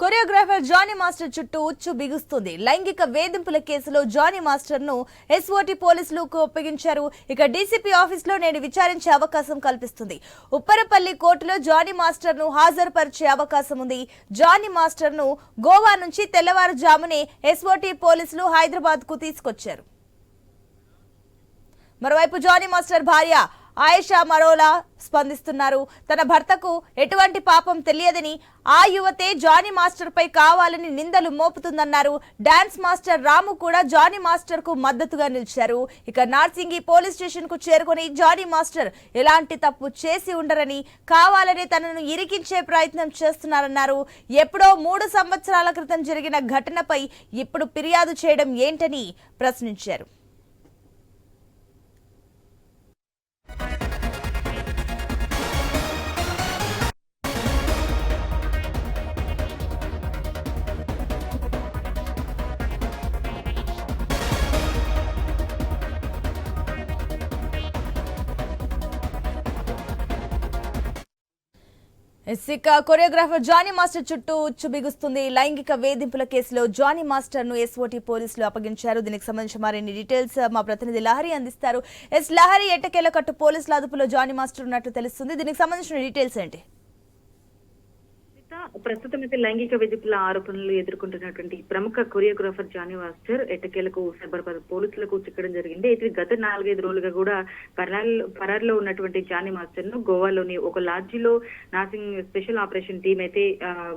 Choreographer Johnny master చుట్టూ ఉచ్చు బిగుస్తుంది. లైంగిక వేధింపుల కేసులో జానీ మాస్టర్ను ఎస్ఓటి పోలీసులకు ఒప్పగించారు ఇక డీసీపీ ఆఫీస్లో నేను విచారించే అవకాశం కల్పిస్తుంది. ఉప్పరపల్లి కోర్టులో జానీ మాస్టర్ను హాజరుపరిచే అవకాశం ఉంది. జానీ మాస్టర్ను గోవా నుంచి తెల్లవారుజామునే ఎస్ఓటి పోలీసులు హైదరాబాద్కు తీసుకొచ్చారు. మరోవైపు జానీ మాస్టర్ భార్య ఆయేషా మరోలా స్పందిస్తున్నారు. తన భర్తకు ఎటువంటి పాపం తెలియదని ఆ యువతే జానీ మాస్టర్పై కావాలని నిందలు మోపుతుందన్నారు. డాన్స్ మాస్టర్ రాము కూడా జానీ మాస్టర్కు మద్దతుగా నిలిచారు. ఇక నార్సింగి పోలీస్ స్టేషన్కు చేరుకుని జానీ మాస్టర్ ఎలాంటి తప్పు చేసి ఉండరని కావాలని తనను ఇరికించే ప్రయత్నం చేస్తున్నారన్నారు. ఎప్పుడో మూడు సంవత్సరాల క్రితం జరిగిన ఘటనపై ఇప్పుడు ఫిర్యాదు చేయడం ఏంటని ప్రశ్నించారు. ఇక కొరియోగ్రాఫర్ జానీ మాస్టర్ చుట్టూ ఉచ్చు బిగుస్తుంది లైంగిక వేధింపుల కేసులో జానీ మాస్టర్ను ఎస్ఓటి పోలీసులు అప్పగించారు. దీనికి సంబంధించి మరిన్ని డీటెయిల్స్ మా ప్రతినిధి లహరి అందిస్తారు. ఎస్ లహరి ఎట్టకేల కట్టు పోలీసుల అదుపులో జానీ మాస్టర్ ఉన్నట్లు తెలుస్తుంది. దీనికి సంబంధించిన డీటెయిల్స్ ఏంటి? ప్రస్తుతం అయితే లైంగిక వేధింపుల ఆరోపణలు ఎదుర్కొంటున్నటువంటి ప్రముఖ కొరియోగ్రాఫర్ జానీ మాస్టర్ ఎట్టకేలకు సైబరాబాద్ పోలీసులకు చిక్కడం జరిగింది. అయితే గత నాలుగైదు రోజులుగా కూడా పరార్లో ఉన్నటువంటి జానీ మాస్టర్ను గోవాలోని ఒక లాడ్జిలో నాసింగ్ స్పెషల్ ఆపరేషన్ టీం అయితే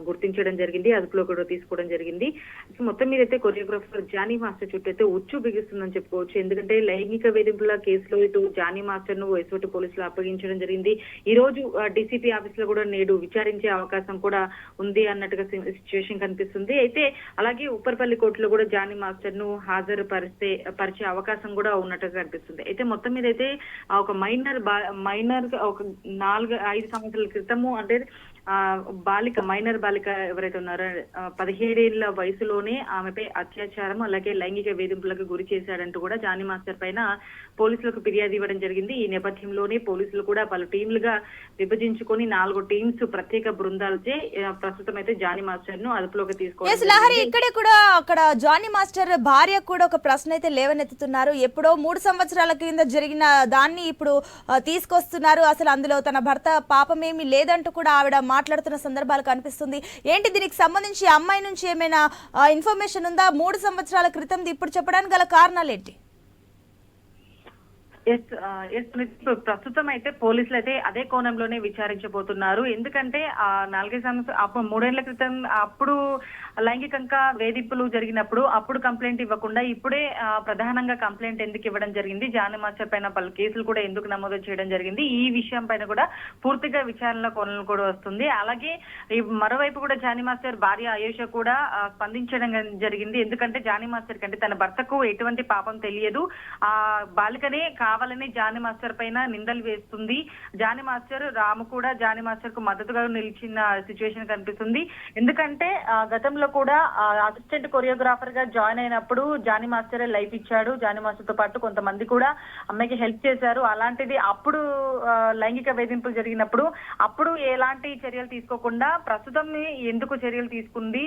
గుర్తించడం జరిగింది. అదుపులో కూడా తీసుకోవడం జరిగింది. సో మొత్తం మీద అయితే కొరియోగ్రాఫర్ జానీ మాస్టర్ చుట్టూ అయితే ఉచ్చు బిగిస్తుందని చెప్పుకోవచ్చు. ఎందుకంటే లైంగిక వేధింపుల కేసులో ఇటు జానీ మాస్టర్ను ఎస్ఓటి పోలీసులు అప్పగించడం జరిగింది. ఈ రోజు డీసీపీ ఆఫీస్లో కూడా నేడు విచారించే అవకాశం కూడా ఉంది అన్నట్టుగా సిచ్యువేషన్ కనిపిస్తుంది. అయితే అలాగే ఉప్పర్పల్లి కోర్టులో కూడా జానీ మాస్టర్ను హాజరు పరిస్తే పరిచే అవకాశం కూడా ఉన్నట్టుగా కనిపిస్తుంది. అయితే మొత్తం మీద అయితే ఒక మైనర్ మైనర్ ఒక నాలుగు ఐదు సంవత్సరాల క్రితము అంటే బాలిక మైనర్ బాలిక ఎవరైతే ఉన్నారో ఆ, పదిహేడేళ్ళ వయసులోనే ఆమెపై అత్యాచారం అలాగే లైంగిక వేధింపులకు గురి చేశాడంటూ కూడా జానీ మాస్టర్ పైన పోలీసులకు ఫిర్యాదు ఇవ్వడం జరిగింది. ఈ నేపథ్యంలోనే పోలీసులు కూడా పలు టీంలుగా విభజించుకొని నాలుగు టీమ్స్ ప్రత్యేక బృందాలచే ఆ, ప్రస్తుతం అయితే జానీ మాస్టర్ను అదుపులోకి జరిగింది. ఇక్కడే కూడా అక్కడ జానీ మాస్టర్ భార్య కూడా ఒక ప్రశ్న అయితే లేవనెత్తుతున్నారు. ఎప్పుడో మూడు సంవత్సరాల కింద జరిగిన దాన్ని ఇప్పుడు ఆ, తీసుకొస్తున్నారు. అసలు అందులో తన భర్త పాపమేమీ లేదంటూ కూడా ఆవిడ మాట్లాడుతున్న సందర్భాలు కనిపిస్తుంది. ఏంటి దీనికి సంబంధించి అమ్మాయి నుంచి ఏమైనా ఇన్ఫర్మేషన్ ఉందా? మూడు సంవత్సరాల క్రితం ఇప్పుడు చెప్పడానికి గల కారణాలు ఏంటి ఎస్ ఆ, ఎస్ స్మృతి, ఇప్పుడు ప్రస్తుతం అయితే పోలీసులు అయితే అదే కోణంలోనే విచారించబోతున్నారు. ఎందుకంటే ఆ నాలుగైదు సంవత్సరం అప్పుడు మూడేళ్ళ క్రితం అప్పుడు లైంగికంగా వేధింపులు జరిగినప్పుడు అప్పుడు కంప్లైంట్ ఇవ్వకుండా ఇప్పుడే ప్రధానంగా కంప్లైంట్ ఎందుకు ఇవ్వడం జరిగింది? జానీ మాస్టర్ పైన పలు కేసులు కూడా ఎందుకు నమోదు చేయడం జరిగింది? ఈ విషయం పైన కూడా పూర్తిగా విచారణల కోణంలో కూడా వస్తుంది. అలాగే మరోవైపు కూడా జానీ మాస్టర్ భార్య ఆయుష కూడా స్పందించడం జరిగింది. ఎందుకంటే జానీ మాస్టర్ కంటే తన భర్తకు ఎటువంటి పాపం తెలియదు. ఆ బాలికనే కావాలని జానీ మాస్టర్ పైన నిందలు వేస్తుంది. జానీ మాస్టర్ రాము కూడా జాని మాస్టర్కు మద్దతుగా నిలిచిన సిచ్యువేషన్ కనిపిస్తుంది. ఎందుకంటే గతంలో కూడా అసిస్టెంట్ కొరియోగ్రాఫర్గా జాయిన్ అయినప్పుడు జాని మాస్టరే లైఫ్ ఇచ్చాడు. జానీ మాస్టర్తో పాటు కొంతమంది కూడా అమ్మాయికి హెల్ప్ చేశారు. అలాంటిది అప్పుడు లైంగిక వేధింపులు జరిగినప్పుడు అప్పుడు ఎలాంటి చర్యలు తీసుకోకుండా ప్రస్తుతం ఎందుకు చర్యలు తీసుకుంది?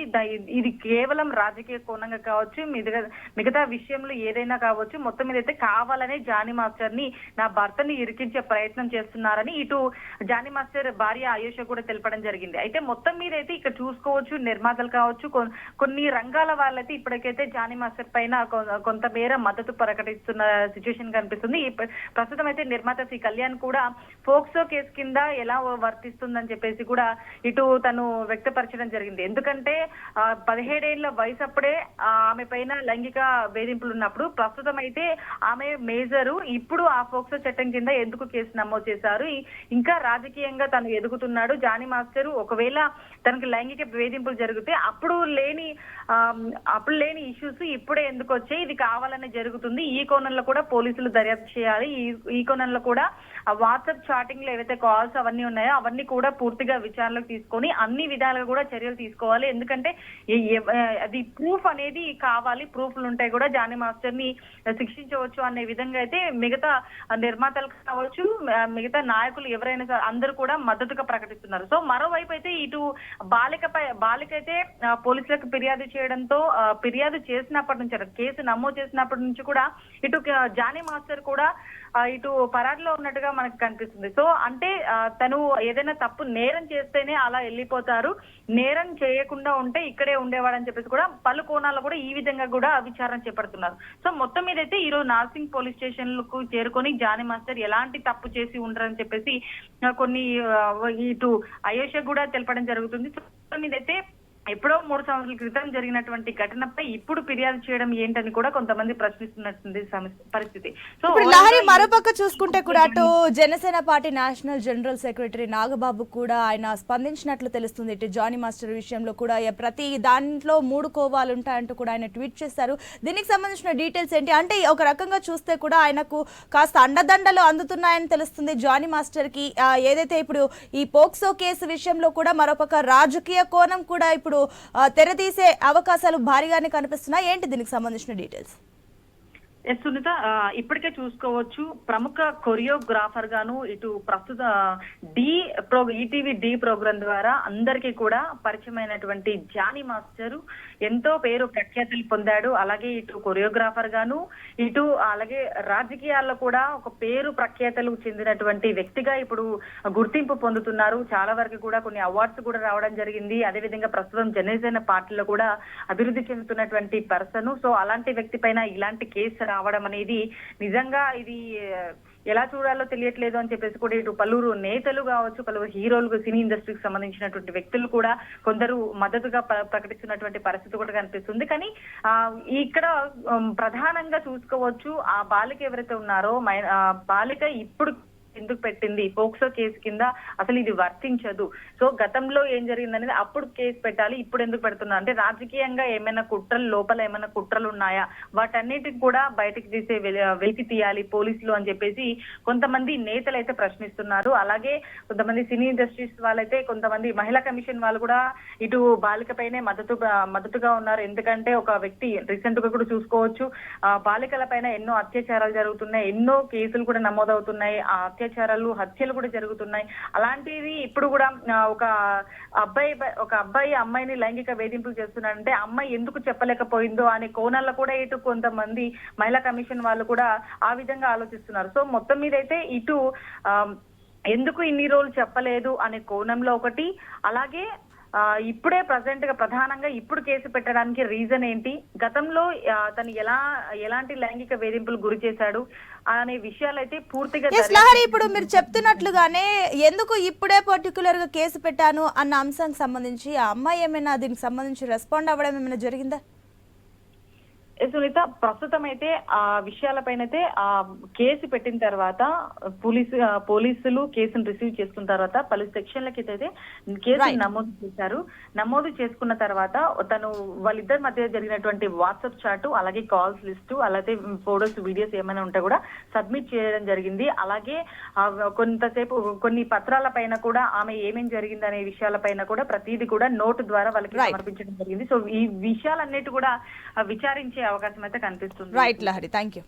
ఇది కేవలం రాజకీయ కోణంగా కావచ్చు మిగతా మిగతా విషయంలో ఏదైనా కావచ్చు మొత్తం మీద అయితే కావాలనే జాని మాస్టర్ ని నా భర్తని ఇరికించే ప్రయత్నం చేస్తున్నారని ఇటు జానీ మాస్టర్ భార్య ఆయుష కూడా తెలపడం జరిగింది. అయితే మొత్తం మీద అయితే ఇక్కడ చూసుకోవచ్చు నిర్మాతలు కావచ్చు కొన్ని రంగాల వాళ్ళైతే ఇప్పటికైతే జానీ మాస్టర్ పైన కొంతమేర మద్దతు ప్రకటిస్తున్న సిచ్యువేషన్ కనిపిస్తుంది. ప్రస్తుతం అయితే నిర్మాత శ్రీ కళ్యాణ్ కూడా ఫోక్సో కేసు కింద ఎలా వర్తిస్తుందని చెప్పేసి కూడా ఇటు తను వ్యక్తపరచడం జరిగింది. ఎందుకంటే ఆ, పదిహేడేళ్ళ వయసు అప్పుడే ఆమె పైన లైంగిక వేధింపులు ఉన్నప్పుడు ప్రస్తుతం అయితే ఆమె మేజరు ఇప్పుడు ఆ ఫోక్సో చట్టం కింద ఎందుకు కేసు నమోదు చేశారు? ఇంకా రాజకీయంగా తను ఎదుగుతున్నాడు. జానీ మాస్టర్ ఒకవేళ తనకి లైంగిక వేధింపులు జరిగితే అప్పుడు లేని అప్పుడు లేని ఇష్యూస్ ఇప్పుడే ఎందుకు వచ్చాయి? ఇది కావాలనే జరుగుతుంది. ఈ కోణంలో కూడా పోలీసులు దర్యాప్తు చేయాలి. ఈ కోణంలో కూడా వాట్సాప్ చాటింగ్లో ఏవైతే కాల్స్ అవన్నీ ఉన్నాయో అవన్నీ కూడా పూర్తిగా విచారణలోకి తీసుకొని అన్ని విధాలుగా కూడా చర్యలు తీసుకోవాలి. ఎందుకంటే అది ప్రూఫ్ అనేది కావాలి. ప్రూఫ్లు ఉంటాయి కూడా. జానీ మాస్టర్ని శిక్షించవచ్చు అనే విధంగా అయితే మిగతా నిర్మాతలు కావచ్చు మిగతా నాయకులు ఎవరైనా సరే అందరూ కూడా మద్దతుగా ప్రకటిస్తున్నారు. సో మరోవైపు అయితే ఇటు బాలికపై బాలిక అయితే పోలీసులకు ఫిర్యాదు చేయడంతో ఆ, ఫిర్యాదు చేసినప్పటి నుంచి కేసు నమోదు చేసినప్పటి నుంచి కూడా ఇటు జానీ మాస్టర్ కూడా ఇటు పరాటిలో ఉన్నట్టుగా మనకు కనిపిస్తుంది. సో అంటే తను ఏదైనా తప్పు నేరం చేస్తేనే అలా వెళ్ళిపోతారు. నేరం చేయకుండా ఉంటే ఇక్కడే ఉండేవాడని చెప్పేసి కూడా పలు కోణాల్లో కూడా ఈ విధంగా కూడా విచారణ చేపడుతున్నారు. సో మొత్తం మీద అయితే ఈ రోజు నార్సింగ్ పోలీస్ స్టేషన్కు చేరుకొని జానీ మాస్టర్ ఎలాంటి తప్పు చేసి ఉండరని చెప్పేసి కొన్ని ఇటు అయోష కూడా తెలపడం జరుగుతుంది. సో మొత్తం మీద అయితే ఎప్పుడో మూడు సంవత్సరాల క్రితం జరిగినటువంటి ఘటనపై ఇప్పుడు ఫిర్యాదు చేయడం ఏంటని కూడా కొంతమంది ప్రశ్నిస్తున్నట్టుంది పరిస్థితి. సో లహరి మరోపక్క చూసుకుంటే కూడా అటు Janasena party national general secretary Nagababu కూడా ఆయన స్పందించినట్లు తెలుస్తుంది. ఇటు జానీ మాస్టర్ విషయంలో కూడా ప్రతి దాంట్లో మూడు కోవాలు ఉంటాయంటూ కూడా ఆయన ట్వీట్ చేశారు. దీనికి సంబంధించిన డీటెయిల్స్ ఏంటి? అంటే ఒక రకంగా చూస్తే కూడా ఆయనకు కాస్త అండదండలు అందుతున్నాయని తెలుస్తుంది జానీ మాస్టర్కి ఏదైతే ఇప్పుడు ఈ పోక్సో కేసు విషయంలో కూడా మరోపక్క రాజకీయ కోణం కూడా ఇప్పుడు ఆ, తెరతీసే అవకాశాలు భారీగానే కనిపిస్తున్నాయి. ఏంటి దీనికి సంబంధించిన డీటెయిల్స్? ఎస్ సునీత ఇప్పటికే చూసుకోవచ్చు. ప్రముఖ కొరియోగ్రాఫర్ గాను ఇటు ప్రస్తుత Dhee pro ETV Dhee program ద్వారా అందరికీ కూడా పరిచయమైనటువంటి జానీ మాస్టర్ ఎంతో పేరు ప్రఖ్యాతులు పొందాడు. అలాగే ఇటు కొరియోగ్రాఫర్ గాను ఇటు అలాగే రాజకీయాల్లో కూడా ఒక పేరు ప్రఖ్యాతలు చెందినటువంటి వ్యక్తిగా ఇప్పుడు గుర్తింపు పొందుతున్నారు. చాలా వరకు కూడా కొన్ని అవార్డ్స్ కూడా రావడం జరిగింది. అదేవిధంగా ప్రస్తుతం జనసేన పార్టీలో కూడా అభివృద్ధి చెందుతున్నటువంటి పర్సన్. సో అలాంటి వ్యక్తి పైన ఇలాంటి కేసు రావడం అనేది నిజంగా ఇది ఎలా చూడాలో తెలియట్లేదు అని చెప్పేసి కూడా ఇటు పలువురు నేతలు కావచ్చు పలువురు హీరోలు సినీ ఇండస్ట్రీకి సంబంధించినటువంటి వ్యక్తులు కూడా కొందరు మద్దతుగా ప్రకటిస్తున్నటువంటి పరిస్థితి కూడా కనిపిస్తుంది. కానీ ఆ ఇక్కడ ప్రధానంగా చూసుకోవచ్చు ఆ బాలిక ఎవరైతే ఉన్నారో మై- ఆ బాలిక ఇప్పుడు ఎందుకు పెట్టింది? పోక్సో కేసు కింద అసలు ఇది వర్తించదు. సో గతంలో ఏం జరిగింది అనేది అప్పుడు కేసు పెట్టాలి ఇప్పుడు ఎందుకు పెడుతున్నారు అంటే రాజకీయంగా ఏమైనా కుట్రలు లోపల ఏమైనా కుట్రలు ఉన్నాయా? వాటన్నిటికి కూడా బయటకు తీసే వెలి- వెలికి తీయాలి పోలీసులు అని చెప్పేసి కొంతమంది నేతలు అయితే ప్రశ్నిస్తున్నారు. అలాగే కొంతమంది సినీ ఇండస్ట్రీస్ వాళ్ళైతే కొంతమంది మహిళా కమిషన్ వాళ్ళు కూడా ఇటు బాలిక పైనే మద్దతు మద్దతుగా ఉన్నారు. ఎందుకంటే ఒక వ్యక్తి రీసెంట్గా కూడా చూసుకోవచ్చు. బాలికల పైన ఎన్నో అత్యాచారాలు జరుగుతున్నాయి ఎన్నో కేసులు కూడా నమోదవుతున్నాయి. ఆ అత్యాచారాలు హత్యలు కూడా జరుగుతున్నాయి. అలాంటివి ఇప్పుడు కూడా ఒక అబ్బాయి ఒక అబ్బాయి అమ్మాయిని లైంగిక వేధింపులు చేస్తున్నాడంటే అమ్మాయి ఎందుకు చెప్పలేకపోయిందో అనే కోణాల్లో కూడా ఇటు కొంతమంది మహిళా కమిషన్ వాళ్ళు కూడా ఆ విధంగా ఆలోచిస్తున్నారు. సో మొత్తం మీద అయితే ఇటు ఆ, ఎందుకు ఇన్ని రోజులు చెప్పలేదు అనే కోణంలో ఒకటి అలాగే ఇప్పుడే ప్రజెంట్గా ప్రధానంగా ఇప్పుడు కేసు పెట్టడానికి రీజన్ ఏంటి? గతంలో తను ఎలా ఎలాంటి లైంగిక వేధింపులు గురి చేశాడు అనే విషయాలు అయితే పూర్తిగా లహరి ఇప్పుడు మీరు చెప్తున్నట్లుగానే ఎందుకు ఇప్పుడే పర్టికులర్గా కేసు పెట్టాను అన్న అంశానికి సంబంధించి ఆ అమ్మాయి ఏమైనా దీనికి సంబంధించి రెస్పాండ్ అవ్వడం ఏమైనా జరిగిందా? సునీత ప్రస్తుతం అయితే ఆ విషయాలపైన అయితే ఆ కేసు పెట్టిన తర్వాత పోలీసు పోలీసులు కేసును రిసీవ్ చేసుకున్న తర్వాత పలు సెక్షన్లకి అయితే కేసు. నమోదు చేశారు నమోదు చేసుకున్న తర్వాత తను వాళ్ళిద్దరి మధ్య జరిగినటువంటి వాట్సాప్ చాటు అలాగే కాల్స్ లిస్టు అలాగే ఫోటోస్ వీడియోస్ ఏమైనా ఉంటే కూడా సబ్మిట్ చేయడం జరిగింది అలాగే కొంతసేపు కొన్ని పత్రాల పైన కూడా ఆమె ఏమేం జరిగింది అనే విషయాలపైన కూడా ప్రతిదీ కూడా నోటు ద్వారా వాళ్ళకి. సమర్పించడం జరిగింది సో ఈ విషయాలన్నిటి కూడా విచారించే అవకాశం అయితే కనిపిస్తుంది. Right Lahari thank you